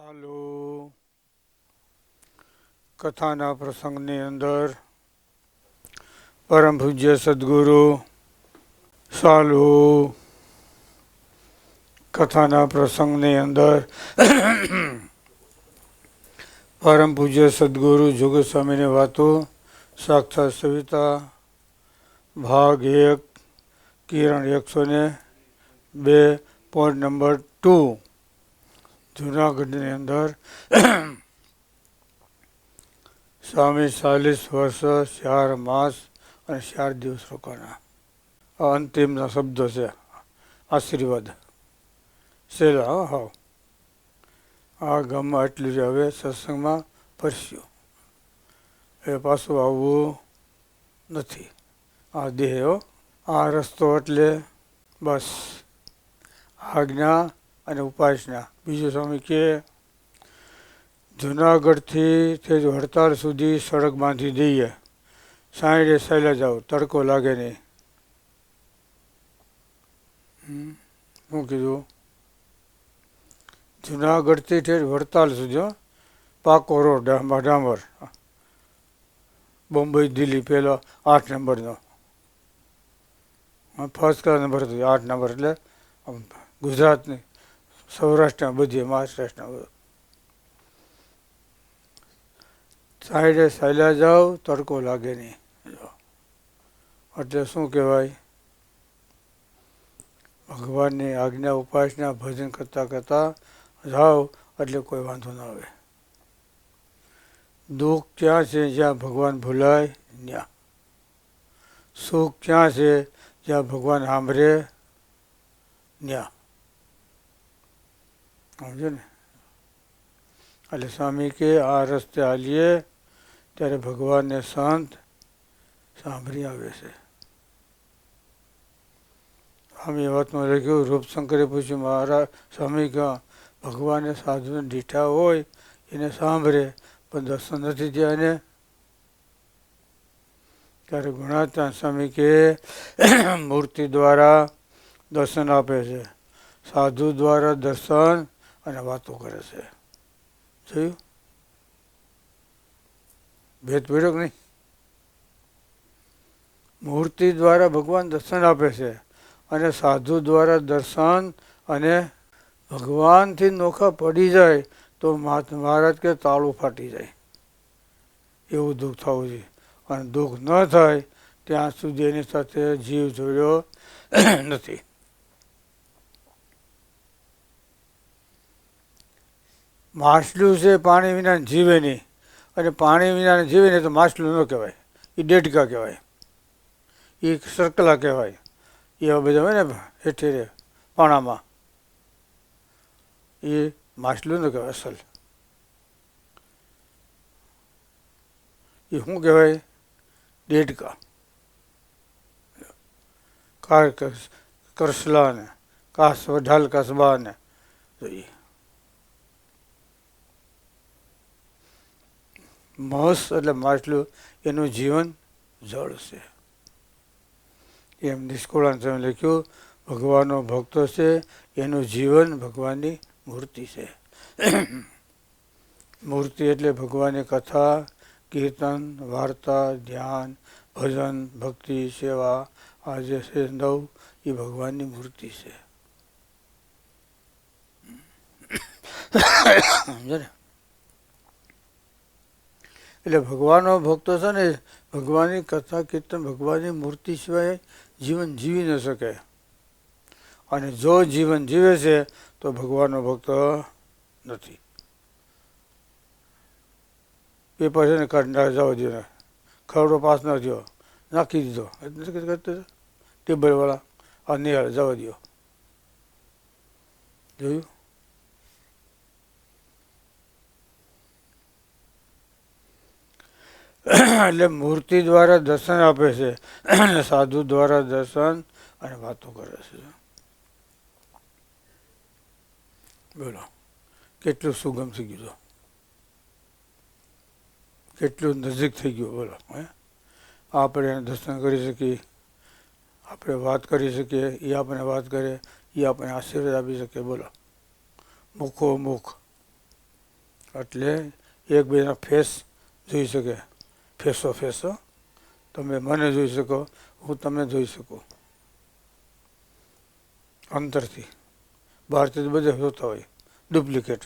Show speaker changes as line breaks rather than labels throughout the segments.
ચાલુ કથાના પ્રસંગની અંદર પરમ પૂજ્ય સદગુરુ, સાલુ. કથાના પ્રસંગની અંદર પરમ પૂજ્ય સદગુરુ જોગ સ્વામીની વાતો, સાક્ષાત સવિતા, ભાગ એક, કિરણ એકસો ને બે પોઈન્ટ નંબર ટુ જુનાગઢની અંદર સ્વામી ચાલીસ વર્ષ, ચાર માસ અને ચાર દિવસ રોકાણા. અંતિમના શબ્દો છે. આશીર્વાદ. સેલા, હા આ ગામમાં એટલું જ હવે સત્સંગમાં પરસ્યું. એ પાછું આવવું નથી. આ દેહ આ રસ્તો એટલે બસ. આજ્ઞા અને ઉપાસના. બીજું સ્વામી કે, જુનાગઢથી તે જ હડતાળ સુધી સડક બાંધી દઈએ. સાંજે સહેલા જાઓ, તડકો લાગે નહીં. શું કીધું, જુનાગઢથી ઠેર વડતાલ સુધી. પાકો રોડ ડામર ડામર. બોમ્બે, દિલ્હી પહેલો આઠ નંબરનો. ફર્સ્ટ ક્લાસ નંબર હતો, આઠ નંબર એટલે ગુજરાતની. સૌરાષ્ટ્રમાં બધી મહારાષ્ટ્રમાં બધું. સાઈડે સાયલા જાઓ, તડકો લાગે નહીં. એટલે શું કહેવાય? ભગવાનની આજ્ઞા, ઉપાસના, ભજન કરતાં કરતાં જાઓ, એટલે કોઈ વાંધો ના આવે. દુઃખ ક્યાં છે જ્યાં ભગવાન ભૂલાય? ત્યાં સુખ ક્યાં છે જ્યાં ભગવાન સાંભળે? ત્યાં સમજો ને? એટલે સ્વામી કે, આ રસ્તે હાલીએ ત્યારે ભગવાનને સંત સાંભળી આવે છે. સ્વામી વાતમાં લખ્યું, રૂપશંકરે પૂછ્યું, મહારાજ, સ્વામી કહ્યું ભગવાને સાધુને દીઠા હોય, એને સાંભળે, પણ દર્શન નથી થયા એને? ત્યારે ગુણાતા સ્વામી કે, મૂર્તિ દ્વારા દર્શન આપે છે. સાધુ દ્વારા દર્શન અને વાતો કરે છે. જોયું? ભેદ પડ્યો કે નહીં? મૂર્તિ દ્વારા ભગવાન દર્શન આપે છે અને સાધુ દ્વારા દર્શન અને ભગવાનથી નોખા પડી જાય તો મહારાજ કે તાળું ફાટી જાય. એવું દુઃખ થવું જોઈએ. અને દુઃખ ન થાય ત્યાં સુધી એની સાથે જીવ જોડ્યો નથી. માછલું છે પાણી વિના જીવે નહીં. અને પાણી વિના જીવે નહીં તો માછલું ન કહેવાય. એ ડેટકા કહેવાય. એ સરકલા કહેવાય. એવા બધા હોય ને હેઠે રે પાણામાં. એ માછલું ન કહેવાય અસલ. એ શું કહેવાય? ડેટકા કાર કરસલા ને કાસ ઢાલ કસબા ને તો મહસ એટલે માછલું એનું જીવન જળ છે. એમ નિષ્કુળાન લખ્યું, ભગવાનનો ભક્તો છે, એનું જીવન ભગવાનની મૂર્તિ છે. મૂર્તિ એટલે ભગવાનની કથા, કીર્તન, વાર્તા, ધ્યાન, ભજન, ભક્તિ, સેવા આ જે છે નવ, એ ભગવાનની મૂર્તિ છે. ને? એટલે ભગવાનનો ભક્તો છે ને, ભગવાનની કથા કીર્તન, ભગવાનની મૂર્તિ સિવાય જીવન જીવી ન શકે. અને જો જીવન જીવે છે, તો ભગવાનનો ભક્ત નથી. પેપર છે ને કાઢી જવા દો ને ખરડો પાસ ન થયો, નાખી દીધો. ટેબલવાળા, આ નિહાળ, જવા દો જોયું? એટલે મૂર્તિ દ્વારા દર્શન આપે છે. સાધુ દ્વારા દર્શન અને વાતો કરે છે. બોલો. કેટલું સુગમ થઈ ગયું કેટલું નજીક થઈ ગયું? બોલો, હે? આપણે એને દર્શન કરી શકીએ. આપણે વાત કરી શકીએ. એ આપણને વાત કરે. એ આપણને આશીર્વાદ આપી શકીએ બોલો. મુખો મુખ. એટલે એકબીજાના ફેસ જોઈ શકે. ફેસો ફેસો. તમે મને જોઈ શકો, હું તમે જોઈ શકું. અંતરથી. બહારથી બધા જોતા હોય. ડુપ્લિકેટ.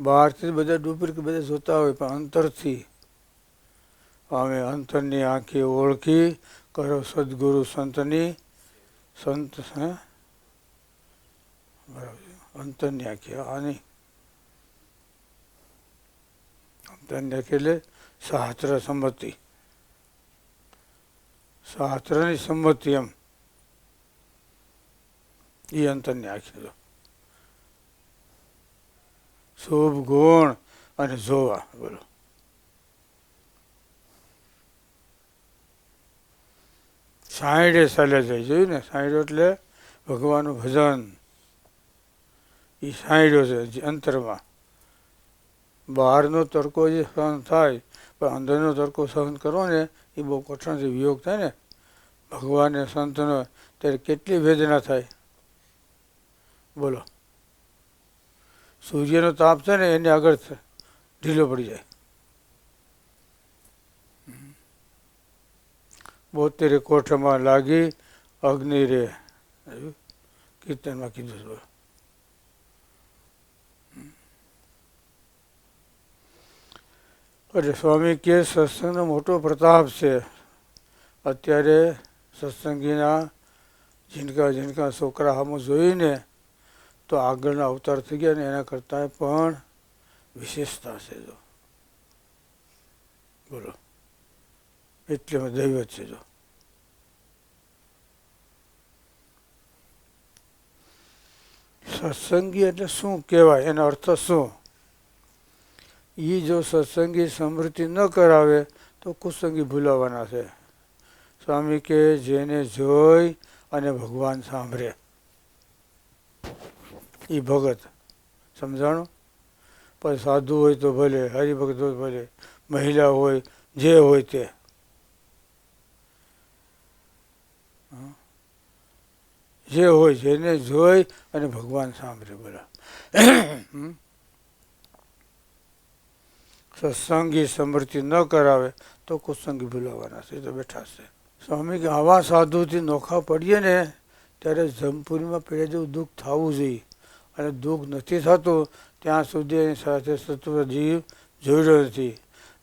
બહારથી બધા ડુપ્લિકેટ બધા જોતા હોય, પણ અંતરથી. અમે અંતરની આંખે ઓળખી કરો સદગુરુ સંતની. સંત, હે? બરાબર અંતરની આંખે. આની આંખે એટલે સંમતિ. સહસ્ત્રની સંમતિ એમ. એ અંતરને આખી શુભ ગુણ અને જોવા બોલો. સાઈડે ચાલે જાય, જોયું ને? સાઈડો એટલે ભગવાનનું ભજન. એ સાઈડો છે અંતરમાં. બહારનો તડકો જે સહન થાય, પણ અંદરનો તડકો સહન કરવો ને, એ બહુ કઠણથી વિયોગ થાય ને ભગવાન ને સંતનો ત્યારે કેટલી વેદના થાય. બોલો. સૂર્યનો તાપ છે ને, એને આગળ ઢીલો પડી જાય. બોતેરે કોઠમાં લાગી અગ્નિ રે કીર્તનમાં કીધું છે બોલો એટલે સ્વામી કે સત્સંગનો મોટો પ્રતાપ છે. અત્યારે સત્સંગીના જીનકા જીનકા છોકરા સામું જોઈને તો આગળના અવતાર થઈ ગયા ને એના કરતાં પણ વિશેષતા છે જો. બોલો. એટલે દૈવત છે જો. સત્સંગી એટલે શું કહેવાય? એનો અર્થ શું? એ જો સત્સંગી સમૃદ્ધિ ન કરાવે, તો કુસંગી ભૂલાવાના છે. સ્વામી કે જેને જોઈ અને ભગવાન સાંભળે. એ ભગત. સમજાણું? પણ સાધુ હોય તો ભલે, હરિભક્ત હોય ભલે, મહિલા હોય, જે હોય તે? જે હોય, જેને જોઈ અને ભગવાન સાંભળે, બોલા? સત્સંગી સમૃદ્ધિ ન કરાવે તો કુસંગી ભૂલાવાના છે તો બેઠા છે. સ્વામી કે આવા સાધુથી નોખા પડીએ ને, ત્યારે જમપુરીમાં પડ્યા જેવું દુઃખ થવું જોઈએ. અને દુઃખ નથી થતું, ત્યાં સુધી એની સાથે સત્વ જીવ જોડ્યો નથી.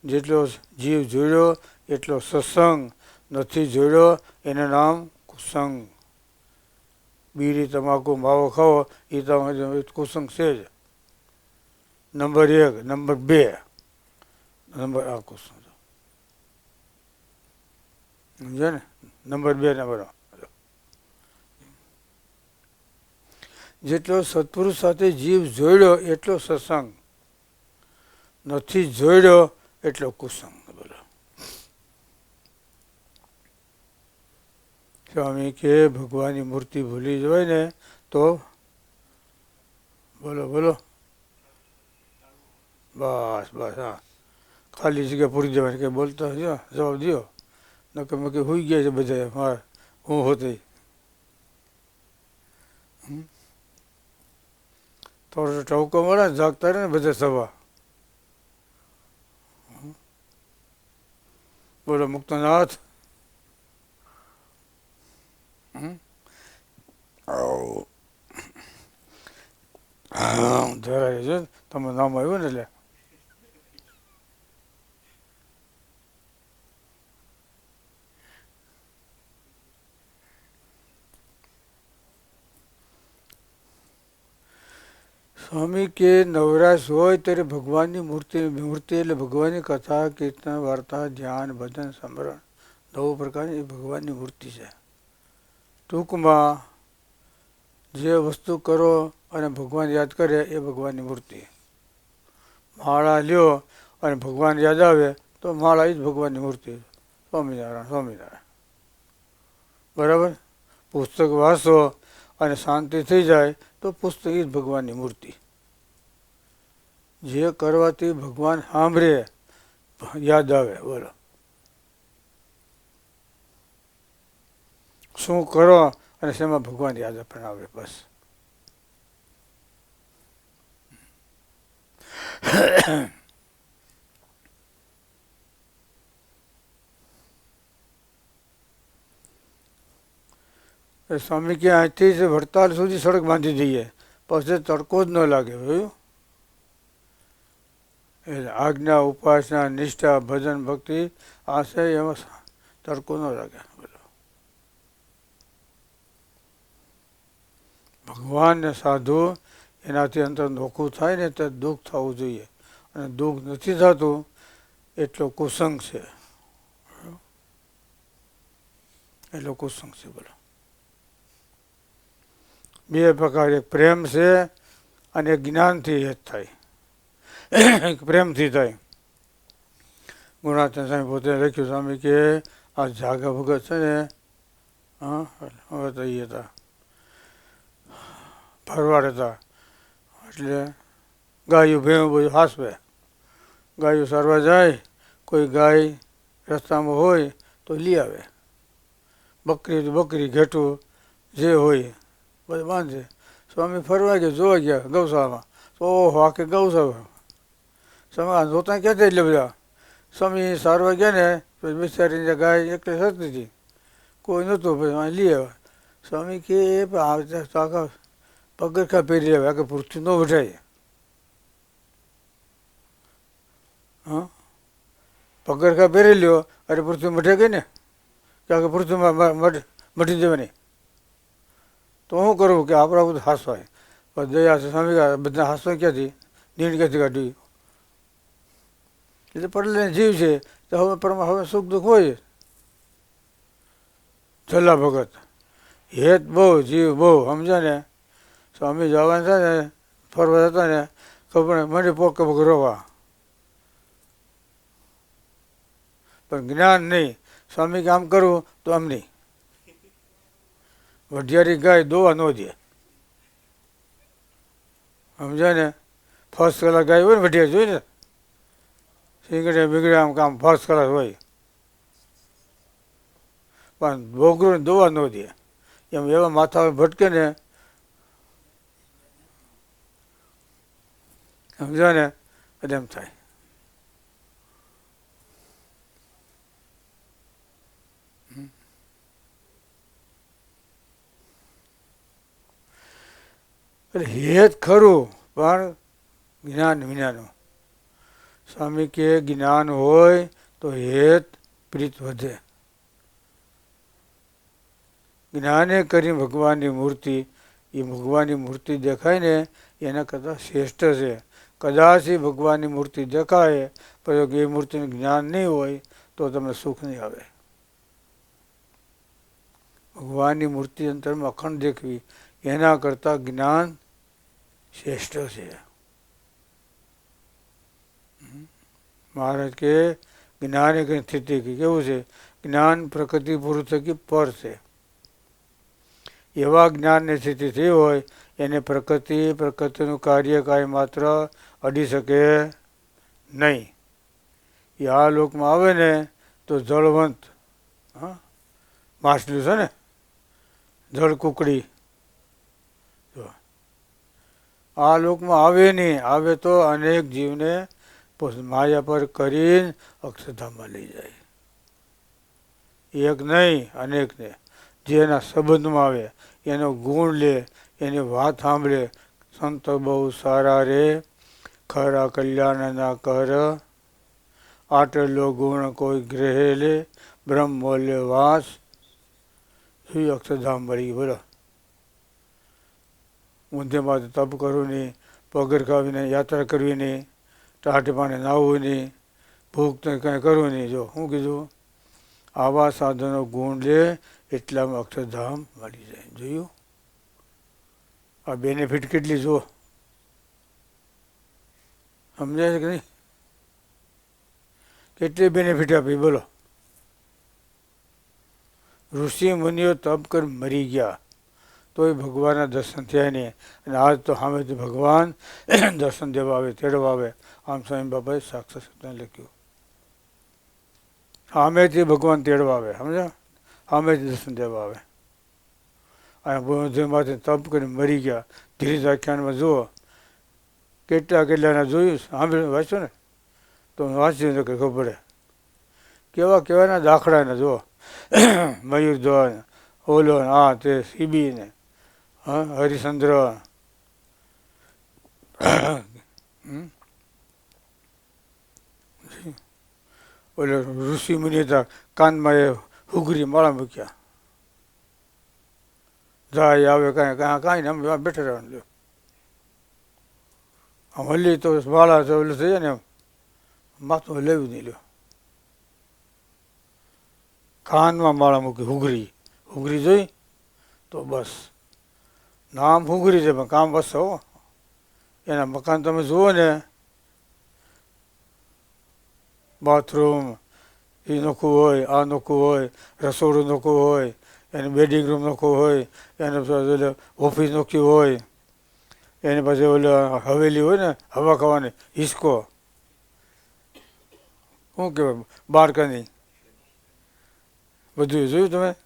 જેટલો જીવ જોડ્યો, એટલો સત્સંગ નથી જોડ્યો, એનું નામ કુસંગ. બીડી તમાકુ માવો ખાવો એ તમારે કુસંગ છે જ. નંબર એક, નંબર બે. નંબર આ કુસંગ સમજો ને? નંબર બે, નંબર જેટલો સત્પુરુષ સાથે જીવ જોડ્યો, એટલો સત્સંગ. નથી જોડ્યો, એટલો કુસંગ. બોલો. સ્વામી કે ભગવાનની મૂર્તિ ભૂલી જવાય ને, તો બોલો બોલો. બસ બસ, હા. ખાલી જગ્યા પૂરી જવાની કંઈ બોલતા હજો જવાબ દો નકર મેં કે હોઈ ગયા છે બધા મારે હું હોતી થોડો ટવકો મળે ને જાગતા રહે ને બધા સભા બોલો મુક્તનાથ હમ? આવ. હા ધરાય છે ને તમારું નામ આવ્યું ને એટલે સ્વામી કે નવરાશ હોય ત્યારે ભગવાનની મૂર્તિ મૂર્તિ એટલે ભગવાનની કથા, કીર્તન, વાર્તા, ધ્યાન, ભજન, સમરણ. નવ પ્રકારની એ ભગવાનની મૂર્તિ છે. ટૂંકમાં જે વસ્તુ કરો અને ભગવાન યાદ કરે એ ભગવાનની મૂર્તિ. માળા લ્યો અને ભગવાન યાદ આવે તો માળા એ જ ભગવાનની મૂર્તિ સ્વામિનારાયણ સ્વામિનારાયણ. બરાબર? પુસ્તક વાંચો અને શાંતિ થઈ જાય તો પુસ્તક એ જ ભગવાનની મૂર્તિ. જે કરવાથી ભગવાન સાંભળે, યાદ આવે, બોલો. શું કરો અને શેમાં ભગવાન યાદ પણ આવે, બસ. સ્વામી કે અહીંથી જ વડતાલ સુધી સડક બાંધી દઈએ, પછી તડકો જ ન લાગે જોયું આજ્ઞા, ઉપાસના, નિષ્ઠા, ભજન, ભક્તિ આ એમાં તડકો ન લાગે. બોલો ભગવાન સાધુ એનાથી અંતર નોખું થાય ને તો દુઃખ થવું જોઈએ. અને દુઃખ નથી થતું, એટલો કુસંગ છે. એટલો કુસંગ છે બોલો. બે પ્રકાર એક પ્રેમ છે અને જ્ઞાનથી હેત થાય. પ્રેમથી થાય. ગુણાચંદ સ્વામી પોતે લખ્યું, સ્વામી, કે આ જાગા ભગત છે ને, હા, હવે તો એ હતા. ફરવાડ હતા. એટલે ગાયું ભેવું બધું હાસવે. ગાયું સારવા જાય, કોઈ ગાય રસ્તામાં હોય તો લઈ આવે. બકરી તો બકરી ઘેટું જે હોય, બધું બાંધે. સ્વામી ફરવા ગયા, જોવા ગયા ગૌશાળામાં. તો ઓહો, આખી ગૌશાળા સ્વામી જોતા ક્યાંથી એટલે બધા? સ્વામી સારવા ગયા ને, પછી બિચારીને ગાય એકલી થતી હતી. કોઈ નહોતું, પછી અહીં લઈ આવ્યા. સ્વામી કે આખા પગરખા પહેરી આવે કે પૃથ્વી ન વઢાય હા? પગરખા પહેરી લ્યો, અરે પૃથ્વી મઢે ગઈ ને? કે આખે પૃથ્વીમાં મટી જવાની? તો શું કરવું કે આપણા બધું હાસવાય. દયા સ્વામી બધા હાસવા ક્યાંથી? નીણ ક્યાંથી કાઢવી એટલે પડેલા જીવ છે. તો હવે પરમા, હવે સુખ દુઃખ હોય. છેલ્લા ભગત. હેત બહુ, જીવ બહુ, સમજ્યા ને? સ્વામી જવાના છે ને, ફરવા જતા ને, ખબર મને પોક પોક રોવા. પણ જ્ઞાન નહીં. સ્વામી કામ કરવું તો આમ નહીં. વઢિયારી ગાય દોવા ન દે. સમજાય ને? ફર્સ્ટ કલાક ગાય હોય ને વઢિયાર જોઈ ને? સિંગડે બિગડે આમ કામ ફર્સ્ટ ક્લાસ હોય. પણ ભોગરું દોવા ન દે. એમ એવા માથા ભટકે ને સમજો ને? એમ થાય. એટલે હેત ખરું, પણ જ્ઞાન વિનાનું. સ્વામી કે જ્ઞાન હોય તો હેત પ્રીત વધે જ્ઞાને કરી ભગવાનની મૂર્તિ એ ભગવાનની મૂર્તિ દેખાય ને એના કરતાં શ્રેષ્ઠ છે કદાચ એ ભગવાનની મૂર્તિ દેખાય પણ એ મૂર્તિનું જ્ઞાન નહીં હોય, તો તમને સુખ નહીં આવે। ભગવાનની મૂર્તિ અંતરમાં અખંડ દેખવી, એના કરતાં જ્ઞાન શ્રેષ્ઠ છે। મહારાજ કે જ્ઞાન એક સ્થિતિ કેવું છે? જ્ઞાન પ્રકૃતિ પુરુષ થકી પર છે. એવા જ્ઞાનની સ્થિતિ થઈ હોય, એને પ્રકૃતિ, પ્રકૃતિનું કાર્ય કાંઈ માત્ર અડી શકે નહીં. એ આ લોકમાં આવે ને, તો જળવંત, હા માછલું છે ને, જળ કુકડી. આ લોકમાં આવે નહીં, આવે તો અનેક જીવને માયા પર કરીને અક્ષરધામમાં લઈ જાય. એક નહીં અનેકને જે એના સંબંધમાં આવે, એનો ગુણ લે, એની વાત સાંભળે. સંત બહુ સારા રે. ખરા કલ્યાણના કર. આટલો ગુણ કોઈ ગ્રહે લે, બ્રહ્મ મૂલ્ય વાસ. શું અક્ષરધામ મળી બોલો. ઊંધેમાં તપ કરવું નહીં પગર ખાવીને યાત્રા કરવી નહીં. ટાઢે પાણી નાહવું નહીં, ભૂખ તો કંઈ કરવું નહીં. જો શું કીધું, આવા સાધનો ગુણ લે એટલામાં અક્ષરધામ મળી જાય. જોયું? આ બેનિફિટ કેટલી જુઓ. સમજાય છે કે નહીં? કેટલી બેનિફિટ આપી, બોલો. ઋષિ મુનિઓ તપ કરી મરી ગયા. તોય ભગવાનના દર્શન થયા નહીં. અને આજ તો સામેથી ભગવાન દર્શન દેવા આવે તેડવા આવે આમ સ્વામી બાબાએ સાક્ષાત સત્યને લખ્યું. સામેથી ભગવાન તેડવા આવે સમજા સામેથી દર્શન દેવા આવે અને જેમાંથી તપ કરીને મરી ગયા. ધીરે આખ્યાનમાં જુઓ. કેટલા કેટલાના જોયું? સાંભળ્યું? વાંચ્યું ને? તો વાંચ્યું તો કે ખબર પડે કેવા કેવાના દાખલા જુઓ. મયુર ધ્વન ઓલો આ તે સીબી ને હા હરિશ્ચંદ્ર? ઓલો ઋષિ મુનિ હતા, કાનમાં એ હુગરી માળા મૂક્યા. જાય આવે કાંઈ કાંઈ કાંઈ ને આમ બેઠા રહેવાનું જો આમ હલી તો માળા તો ઓલું થઈ જાય ને એમ. માથું લેવું નહીં લ્યો. કાનમાં માળા મૂકી હુગરી હુગરી જોઈ તો બસ. નામ હુગરી છે, પણ કામ હો એના મકાન તમે જુઓ ને, બાથરૂમ એ નોખું હોય, આ નોખું હોય, રસોડું નોખું હોય, એને બેડિંગ રૂમ નોખું હોય, એને ઓફિસ નોખી હોય, એને પછી ઓલે હવેલી હોય ને, હવા ખાવાની, હિસકો. શું કહેવાય? બાળકાની બધું જોયું તમે?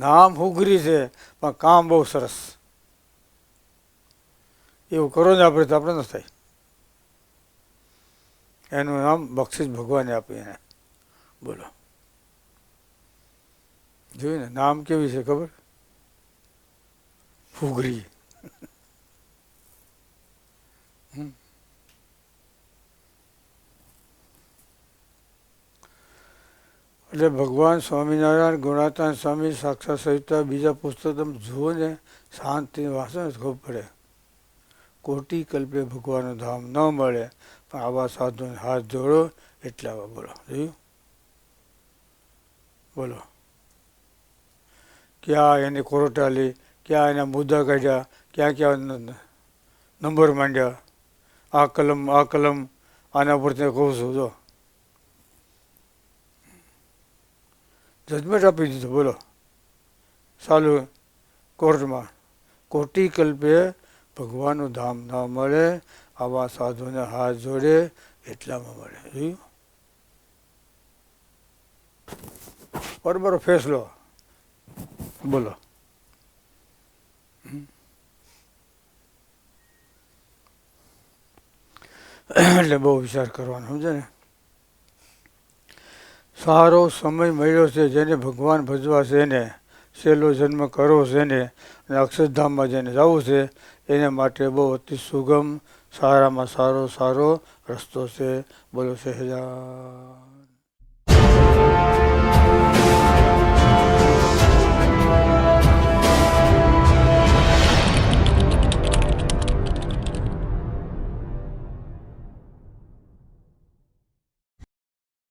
નામ હુગરી છે, પણ કામ બહુ સરસ. એવું કરો ને આપણે તો આપણે ન થાય. એનું નામ બક્ષિસ ભગવાને આપ્યું એને. બોલો. જોયું ને, નામ કેવી છે ખબર? ફુગરી એટલે ભગવાન સ્વામિનારાયણ, ગુણાતાન સ્વામી, સાક્ષાત સહિતા બીજા પુસ્તક તમે જુઓ ને, શાંતિ ને તો ખબર પડે. કોટી કલ્પે ભગવાનનું ધામ ન મળે, પણ આવા સાધુને હાથ જોડો એટલા બોલો. જોયું? બોલો. ક્યાં એને કોરોટા લી ક્યાં એના મુદ્દા કાઢ્યા, ક્યાં ક્યાં નંબર માંડ્યા? આ કલમ આ કલમ, આના પરથી કહું છું, જો. જજમેન્ટ આપી દીધું, બોલો. ચાલુ કોર્ટમાં. કોટી કલ્પે ભગવાનનું ધામ ના મળે, આવા સાધુને હાથ જોડે એટલામાં મળે. જોયું? બરોબર ફેસલો. બોલો. એટલે બહુ વિચાર કરવાનો સમજે ને? સારો સમય મળ્યો છે જેને ભગવાન ભજવા છે ને, છેલ્લો જન્મ કરો છે ને, અને અક્ષરધામમાં જેને જવું છે, એને માટે બહુ અતિ સુગમ, સારામાં સારો સારો રસ્તો છે. બોલો સહેજા